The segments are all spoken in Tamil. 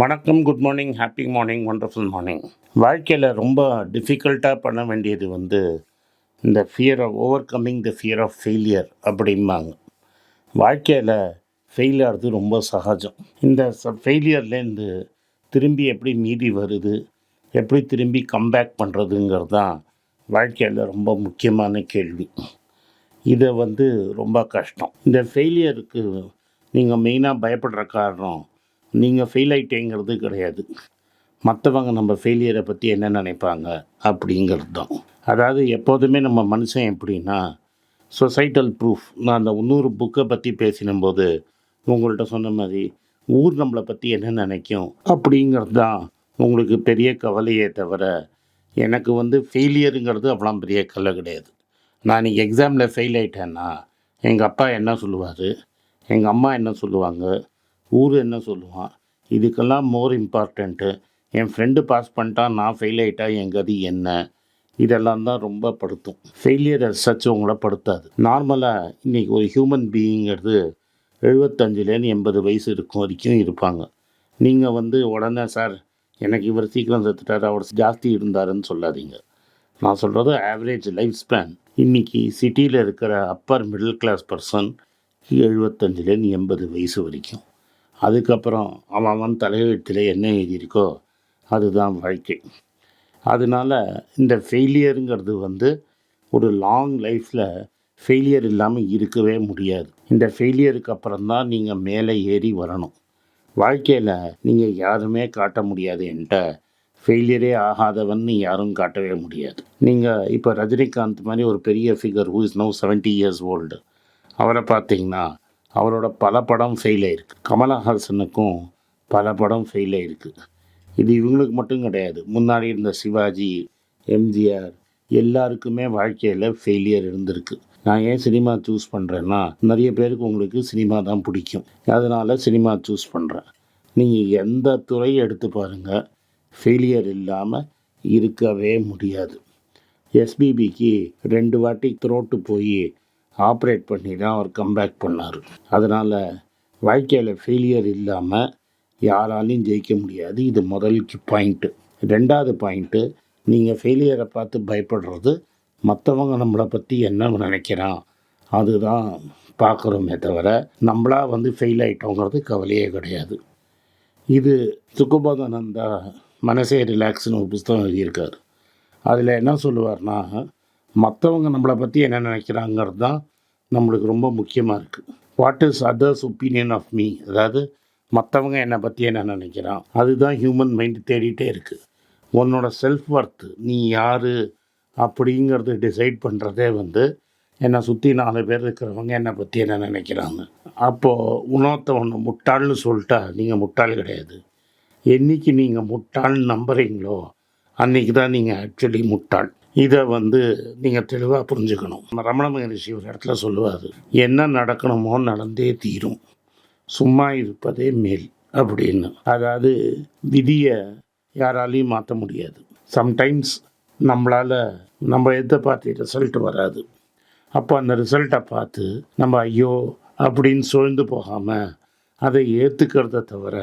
வணக்கம் good morning happy morning wonderful morning வாழ்க்கையில் ரொம்ப டிஃபிகல்ட்டாக பண்ண வேண்டியது வந்து இந்த fear of overcoming the fear of failure அப்படிம்பாங்க. வாழ்க்கையில் ஃபெயில் ஆகிறது ரொம்ப சகஜம். இந்த ஃபெயிலியர்லேருந்து திரும்பி எப்படி மீதி வருது எப்படி திரும்பி கம்பேக் பண்ணுறதுங்கிறது தான் வாழ்க்கையில் ரொம்ப முக்கியமான கேள்வி. இதை வந்து ரொம்ப கஷ்டம். இந்த ஃபெயிலியருக்கு நீங்கள் மெயினாக பயப்படுற காரணம் நீங்கள் ஃபெயில் ஆயிட்டேங்கிறது கிடையாது. மற்றவங்க நம்ம ஃபெயிலியரை பற்றி என்ன நினைப்பாங்க? அப்படிங்கிறது தான் அதாவது எப்போதுமே நம்ம மனுஷன் எப்படின்னா சொசைட்டல் ப்ரூஃப் நான் அந்த இன்னொரு புக்கை பற்றி பேசினும்போது உங்கள்கிட்ட சொன்ன மாதிரி ஊர் நம்மளை பற்றி என்ன நினைக்கும்? அப்படிங்கிறது தான் உங்களுக்கு பெரிய கவலையே தவிர எனக்கு வந்து ஃபெயிலியருங்கிறது அவ்வளோ பெரிய கவலை கிடையாது. நான் இன்றைக்கி எக்ஸாமில் ஃபெயில் ஆகிட்டேன்னா எங்கள் அப்பா என்ன சொல்லுவார்? எங்கள் அம்மா என்ன சொல்லுவாங்க? ஊர் என்ன சொல்லுவான்? இதுக்கெல்லாம் மோர் இம்பார்ட்டண்ட்டு என் ஃப்ரெண்டு பாஸ் பண்ணிட்டான் நான் ஃபெயில் ஆகிட்டா என் கதி என்ன? இதெல்லாம் தான் ரொம்ப படுத்தும். ஃபெயிலியர் சச் உங்களை படுத்தாது. நார்மலாக இன்றைக்கி ஒரு ஹியூமன் பீயிங்கிறது எழுபத்தஞ்சிலேருந்து எண்பது வயசு இருக்கும் வரைக்கும் இருப்பாங்க. நீங்கள் வந்து உடனே சார் எனக்கு இவர் சீக்கிரம் செத்துட்டார் அவர் ஜாஸ்தி இருந்தாருன்னு சொல்லாதீங்க. நான் சொல்கிறது ஆவரேஜ் லைஃப் ஸ்பேன் இன்றைக்கி சிட்டியில் இருக்கிற அப்பர் மிடில் கிளாஸ் பர்சன் எழுபத்தஞ்சிலேருந்து எண்பது வயசு வரைக்கும். அதுக்கப்புறம் அவன் அவன் தலையெழுத்தில் என்ன எழுதியிருக்கோ அதுதான் வாழ்க்கை. அதனால் இந்த ஃபெயிலியருங்கிறது வந்து ஒரு லாங் லைஃப்பில் ஃபெயிலியர் இல்லாமல் இருக்கவே முடியாது. இந்த ஃபெயிலியருக்கு அப்புறம் தான் நீங்கள் மேலே ஏறி வரணும். வாழ்க்கையில் நீங்கள் யாருமே காட்ட முடியாது என்கிட்ட. ஃபெயிலியரே ஆகாதவன்னு யாரும் காட்டவே முடியாது. நீங்கள் இப்போ ரஜினிகாந்த் மாதிரி ஒரு பெரிய figure who is no seventy years old அவரை பார்த்தீங்கன்னா அவரோட பல படம் ஃபெயில் ஆகிருக்கு கமலஹாசனுக்கும் பல படம் ஃபெயில் ஆகிருக்கு இது இவங்களுக்கு மட்டும் கிடையாது. முன்னாடி இருந்த சிவாஜி எம்ஜிஆர் எல்லாருக்குமே வாழ்க்கையில் ஃபெயிலியர் இருந்திருக்கு. நான் ஏன் சினிமா சூஸ் பண்ணுறேன்னா நிறைய பேருக்கு உங்களுக்கு சினிமா தான் பிடிக்கும். அதனால் சினிமா சூஸ் பண்ணுறேன் நீங்கள் எந்த துறையை எடுத்து பாருங்கள் ஃபெயிலியர் இல்லாமல் இருக்கவே முடியாது. எஸ்பிபிக்கு ரெண்டு வாட்டி த்ரோட்டு போய் ஆப்ரேட் பண்ணி தான் அவர் கம்பேக் பண்ணார். அதனால் வாழ்க்கையில் ஃபெயிலியர் இல்லாமல் யாராலையும் ஜெயிக்க முடியாது. இது முதல் பாயிண்ட்டு ரெண்டாவது பாயிண்ட்டு நீங்கள் ஃபெயிலியரை பார்த்து பயப்படுறது மற்றவங்க நம்மளை பற்றி என்ன நினைக்கிறான்? அதுதான் பார்க்குறோமே தவிர நம்மளாக வந்து ஃபெயில் ஆகிட்டோங்கிறது கவலையே கிடையாது. இது சுகுபோதானந்தா மனசே ரிலாக்ஸ்னு ஒரு புஸ்தகம் எழுதியிருக்கார். அதில் என்ன சொல்லுவார்னா மற்றவங்க நம்மளை பற்றி என்ன நினைக்கிறாங்கிறது தான் நம்மளுக்கு ரொம்ப முக்கியமாக இருக்குது what is others opinion of me அதாவது மற்றவங்க என்னை பற்றி என்ன நினைக்கிறான்? அதுதான் ஹியூமன் மைண்ட் தேடிட்டே இருக்குது உன்னோட செல்ஃப் ஒர்த்து நீ யார்? அப்படிங்கிறது டிசைட் பண்ணுறதே வந்து என்னை சுற்றி நாலு பேர் இருக்கிறவங்க என்னை பற்றி என்ன நினைக்கிறாங்க. அப்போது உணவத்தை ஒன்று முட்டாள்னு சொல்லிட்டா நீங்கள் முட்டாள் கிடையாது. என்னைக்கு நீங்கள் முட்டாள்னு நம்புகிறீங்களோ அன்றைக்கி தான் நீங்கள் ஆக்சுவலி முட்டாள். இதை வந்து நீங்கள் தெளிவாக புரிஞ்சுக்கணும். ரமண மகரிஷி ஒரு இடத்துல சொல்லுவார் என்ன நடக்கணுமோ நடந்தே தீரும். சும்மா இருப்பதே மேல் அப்படின்னு. அதாவது விதியை யாராலையும் மாற்ற முடியாது. சம்டைம்ஸ் நம்மளால் நம்ம எதை பார்த்து ரிசல்ட் வராது. அப்போ அந்த ரிசல்ட்டை பார்த்து நம்ம ஐயோ அப்படின்னு சூழ்ந்து போகாமல் அதை ஏற்றுக்கிறத தவிர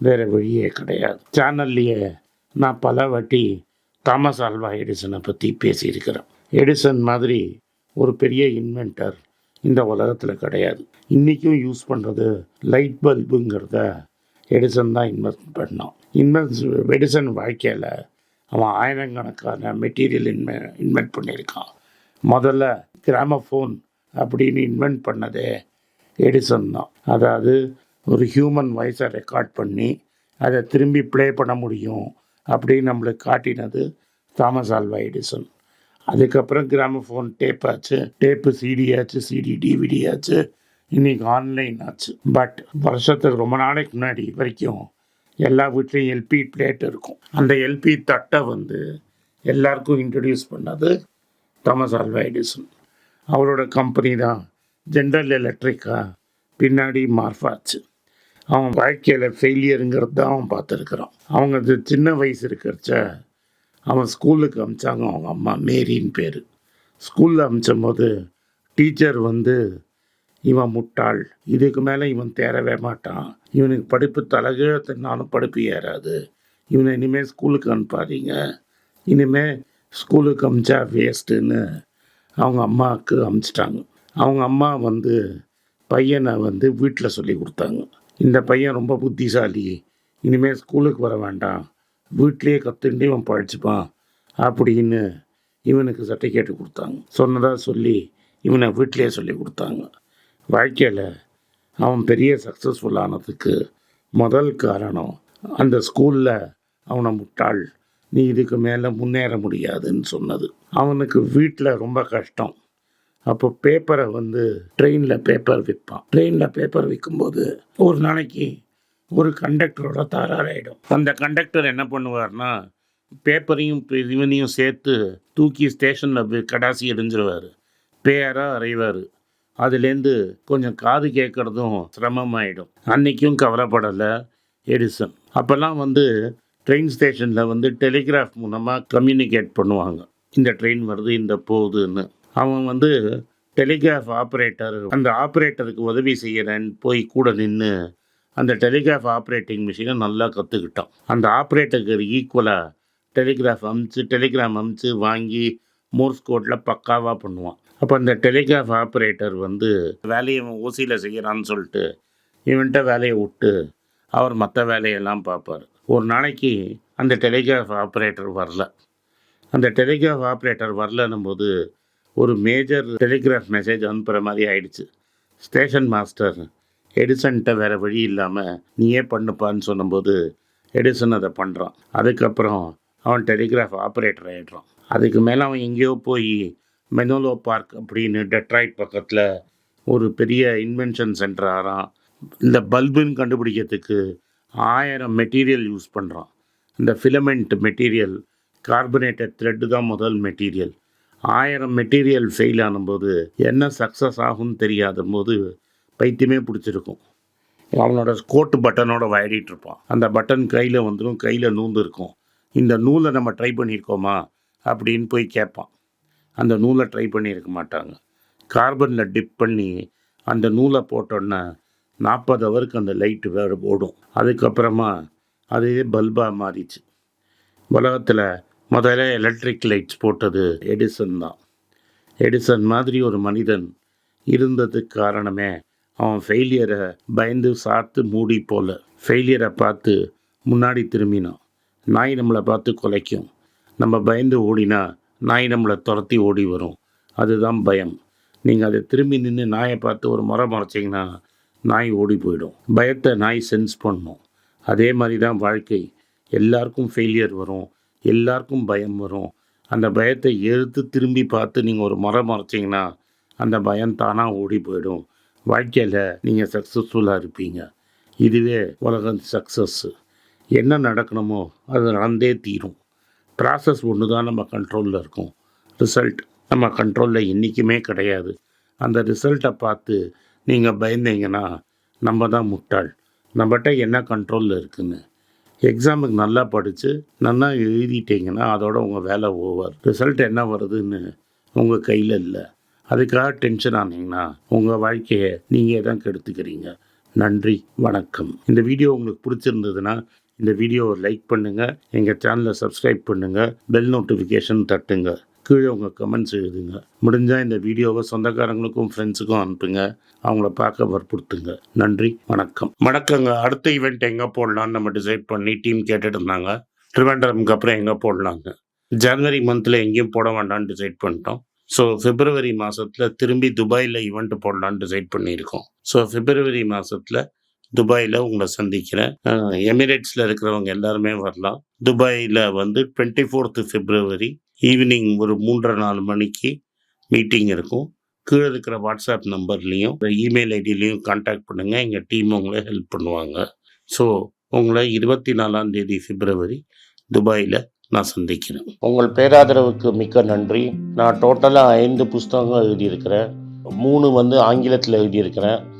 வேறு வழியே கிடையாது. சேனல்லையே நான் பல வாட்டி தாமஸ் ஆல்வா எடிசனை பற்றி பேசியிருக்கிறேன் எடிசன் மாதிரி ஒரு பெரிய இன்வென்டர் இந்த உலகத்தில் கிடையாது. இன்றைக்கும் யூஸ் பண்ணுறது லைட் பல்புங்கிறத எடிசன் தான் இன்வெஸ்ட் பண்ணான் இன்வெஸ்ட் எடிசன் வாழ்க்கையில் அவன் ஆயிரக்கணக்கான மெட்டீரியல் இன்வெ இன்வென்ட் பண்ணியிருக்கான். முதல்ல கிராமஃபோன் அப்படின்னு இன்வென்ட் பண்ணதே எடிசன் தான். அதாவது ஒரு ஹியூமன் வாய்ஸை ரெக்கார்ட் பண்ணி அதை திரும்பி ப்ளே பண்ண முடியும். அப்படின்னு நம்மளுக்கு காட்டினது தாமஸ் ஆல்வா எடிசன். அதுக்கப்புறம் கிராமஃபோன் டேப் ஆச்சு. டேப்பு சிடி ஆச்சு சிடி டிவிடி ஆச்சு. இன்றைக்கி ஆன்லைன் ஆச்சு. பட் வருஷத்துக்கு ரொம்ப நாளைக்கு முன்னாடி வரைக்கும் எல்லா வீட்லேயும் எல்பி பிளேட் இருக்கும். அந்த எல்பி தட்டை வந்து எல்லாருக்கும் இன்ட்ரடியூஸ் பண்ணது தாமஸ் ஆல்வா எடிசன். அவரோட கம்பெனி தான் ஜென்ரல் எலக்ட்ரிக்காக பின்னாடி மார்ஃபாச்சு அவன் வாழ்க்கையில் ஃபெயிலியருங்கிறது தான் அவன் பார்த்துருக்குறான். அவங்க சின்ன வயசு இருக்கிறச்ச அவன் ஸ்கூலுக்கு அமிச்சாங்க அவங்க அம்மா மேரின்னு பேர். ஸ்கூலில் அமிச்சும் போது டீச்சர் வந்து இவன் முட்டாள். இதுக்கு மேலே இவன் தேரவே மாட்டான். இவனுக்கு படிப்பு தலைகீழ தின்னாலும் படிப்பு ஏறாது. இவனை இனிமேல் ஸ்கூலுக்கு அனுப்பாதீங்க. இனிமேல் ஸ்கூலுக்கு அமிச்சா வேஸ்ட்டுன்னு அவங்க அம்மாவுக்கு அமிச்சிட்டாங்க. அவங்க அம்மா வந்து பையனை வந்து வீட்டில் சொல்லி கொடுத்தாங்க. இந்த பையன் ரொம்ப புத்திசாலி. இனிமேல் ஸ்கூலுக்கு வர வேண்டாம். வீட்லேயே கற்றுண்டு இவன் பழிச்சுப்பான் அப்படின்னு இவனுக்கு சர்டிஃபிகேட் கொடுத்தாங்க. சொன்னதாக சொல்லி இவனை வீட்டிலே சொல்லி கொடுத்தாங்க. வாழ்க்கையில் அவன் பெரிய சக்ஸஸ்ஃபுல் ஆனதுக்கு முதல் காரணம் அந்த ஸ்கூலில் அவனை முட்டாள். நீ இதுக்கு மேலே முன்னேற முடியாதுன்னு சொன்னது. அவனுக்கு வீட்டில் ரொம்ப கஷ்டம். அப்போ பேப்பரை வந்து ட்ரெயினில் பேப்பர் விற்பான். ட்ரெயினில் பேப்பர் விற்கும்போது ஒரு நாளைக்கு ஒரு கண்டக்டரோட தகராறாயிடும். அந்த கண்டக்டர் என்ன பண்ணுவார்னா பேப்பரையும் இவனையும் சேர்த்து தூக்கி ஸ்டேஷனில் கடாசி எரிஞ்சிருவார் பேராக அறைவார். அதுலேருந்து கொஞ்சம் காது கேட்குறதும் சிரமமாயிடும். அன்னைக்கும் கவலைப்படலை எடிசன். அப்போல்லாம் வந்து ட்ரெயின் ஸ்டேஷனில் வந்து டெலிகிராஃப் மூலமாக கம்யூனிகேட் பண்ணுவாங்க. இந்த ட்ரெயின் வருது இந்த போகுதுன்னு. அவன் வந்து டெலிகிராஃப் ஆப்ரேட்டர் அந்த ஆப்ரேட்டருக்கு உதவி செய்கிறேன்னு போய் கூட நின்று அந்த டெலிகிராஃப் ஆப்ரேட்டிங் மிஷினை நல்லா கற்றுக்கிட்டான் அந்த ஆப்ரேட்டருக்கு ஈக்குவலாக டெலிகிராஃப் அமுச்சு டெலிகிராம் அமுச்சு வாங்கி மோர்ஸ் கோட்டில் பக்காவாக பண்ணுவான். அப்போ அந்த டெலிகிராஃப் ஆப்ரேட்டர் வந்து வேலையை ஓசியில் செய்கிறான்னு சொல்லிட்டு இவன்கிட்ட வேலையை விட்டு அவர் மற்ற வேலையெல்லாம் பார்ப்பார். ஒரு நாளைக்கு அந்த டெலிகிராஃப் ஆப்ரேட்டர் வரல. அந்த டெலிகிராஃப் ஆப்ரேட்டர் வரலன்னும் போது ஒரு மேஜர் டெலிகிராஃப் மெசேஜ் அனுப்புகிற மாதிரி ஆயிடுச்சு. ஸ்டேஷன் மாஸ்டர் எடிசன்கிட்ட வேறு வழி இல்லாமல் நீயே பண்ணுப்பான்னு சொன்னபோது எடிசன் அதை பண்ணுறான் அதுக்கப்புறம் அவன் டெலிகிராஃப் ஆப்ரேட்டர் ஆகிடுறான் அதுக்கு மேலே அவன் எங்கேயோ போய் மெனோலோ பார்க் அப்படின்னு டெட்ராய்ட் பக்கத்தில் ஒரு பெரிய இன்வென்ஷன் சென்டர் ஆகிறான் இந்த பல்புன்னு கண்டுபிடிக்கிறதுக்கு ஆயிரம் மெட்டீரியல் யூஸ் பண்ணுறான் இந்த ஃபிலமெண்ட் மெட்டீரியல் கார்பனேட்டட் த்ரெட்டு தான் முதல் மெட்டீரியல் ஆயிரம் மெட்டீரியல் ஃபெயில் ஆனும்போது என்ன சக்ஸஸ் ஆகும்னு தெரியாத போது பைத்தியமே பிடிச்சிருக்கும். அவனோட கோட்டு பட்டனோட வயடிட்டு இருப்பான். அந்த பட்டன் கையில் வந்துடும் கையில் நூந்து இருக்கும். இந்த நூலை நம்ம ட்ரை பண்ணியிருக்கோமா அப்படின்னு போய் கேட்பான். அந்த நூலை ட்ரை பண்ணியிருக்க மாட்டாங்க. கார்பனில் டிப் பண்ணி அந்த நூலை போட்டோன்னே நாற்பது ஹவருக்கு அந்த லைட்டு வேறு ஓடும். அதுக்கப்புறமா அதே பல்பாக மாறிச்சு. உலகத்தில் முதல்ல எலக்ட்ரிக் லைட்ஸ் போட்டது எடிசன் தான். எடிசன் மாதிரி ஒரு மனிதன் இருந்ததுக்கு காரணமே அவன் ஃபெயிலியரை பயந்து சாத்து மூடி போல. ஃபெயிலியரை பார்த்து முன்னாடி திரும்பினான். நாய் நம்மளை பார்த்து குலைக்கும். நம்ம பயந்து ஓடினா நாய் நம்மளை துரத்தி ஓடி வரும். அதுதான் பயம். நீங்கள் அதை திரும்பி நின்று நாயை பார்த்து ஒரு முறை முறைச்சிங்கன்னா நாய் ஓடி போயிடும். பயத்தை நாய் சென்ஸ் பண்ணும். அதே மாதிரி தான் வாழ்க்கை. எல்லாருக்கும் ஃபெயிலியர் வரும். எல்லாருக்கும் பயம் வரும். அந்த பயத்தை எடுத்து திரும்பி பார்த்து நீங்கள் ஒரு மரம் மறைச்சிங்கன்னா அந்த பயம் தானாக ஓடி போயிடும். வாழ்க்கையில் நீங்கள் சக்ஸஸ்ஃபுல்லாக இருப்பீங்க. இதுவே உலகம் சக்ஸஸ்ஸு என்ன நடக்கணுமோ அது நடந்தே தீரும். ப்ராசஸ் ஒன்று தான் நம்ம கண்ட்ரோலில் இருக்கும். ரிசல்ட் நம்ம கண்ட்ரோலில் என்றைக்குமே கிடையாது. அந்த ரிசல்ட்டை பார்த்து நீங்கள் பயந்தீங்கன்னா நம்ம தான் முட்டாள். நம்மகிட்ட என்ன கண்ட்ரோலில் இருக்குன்னு? எக்ஸாமுக்கு நல்லா படித்து நல்லா எழுதிட்டீங்கன்னா அதோட உங்கள் வேலை ஓவர் ரிசல்ட் என்ன வருதுன்னு உங்கள் கையில் இல்லை. அதுக்காக டென்ஷன் ஆனீங்கன்னா உங்கள் வாழ்க்கையை நீங்கள் தான் கெடுத்துக்கிறீங்க. நன்றி வணக்கம். இந்த வீடியோ உங்களுக்கு பிடிச்சிருந்ததுன்னா இந்த வீடியோவை லைக் பண்ணுங்கள் எங்கள் சேனலை சப்ஸ்கிரைப் பண்ணுங்கள் பெல் நோட்டிஃபிகேஷன் தட்டுங்க. கீழே உங்கள் கமெண்ட்ஸ் எழுதுங்க. முடிஞ்சால் இந்த வீடியோவை சொந்தக்காரங்களுக்கும் ஃப்ரெண்ட்ஸுக்கும் அனுப்புங்க. அவங்கள பார்க்க வற்புறுத்துங்க. நன்றி வணக்கம். வணக்கங்க. அடுத்த ஈவெண்ட் எங்கே போடலான்னு நம்ம டிசைட் பண்ணி டீம் கேட்டுட்டு இருந்தாங்க. ட்ரிவாண்டரம்க்கு அப்புறம் எங்கே போடலாங்க. ஜனவரி மந்தில் எங்கேயும் போட வேண்டாம்னு டிசைட் பண்ணிட்டோம். ஸோ பிப்ரவரி மாதத்தில் திரும்பி துபாயில் ஈவெண்ட் போடலான்னு டிசைட் பண்ணியிருக்கோம். ஸோ பிப்ரவரி மாதத்தில் துபாயில் உங்களை சந்திக்கிறேன். எமிரேட்ஸில் இருக்கிறவங்க எல்லாருமே வரலாம். துபாயில் வந்து டுவெண்ட்டி ஃபோர்த்து பிப்ரவரி ஈவினிங் ஒரு மூன்றரை நாலு மணிக்கு மீட்டிங் இருக்கும். கீழே இருக்கிற வாட்ஸ்அப் நம்பர்லேயும் இமெயில் ஐடியிலையும் காண்டாக்ட் பண்ணுங்கள் எங்கள் டீம் உங்களை ஹெல்ப் பண்ணுவாங்க. ஸோ உங்களை இருபத்தி நாலாம் தேதி பிப்ரவரி துபாயில் நான் சந்திக்கிறேன். உங்கள் பேராதரவுக்கு மிக்க நன்றி. நான் டோட்டலாக ஐந்து புஸ்தகங்கள் எழுதியிருக்கிறேன். மூணு வந்து ஆங்கிலத்தில் எழுதியிருக்கிறேன்.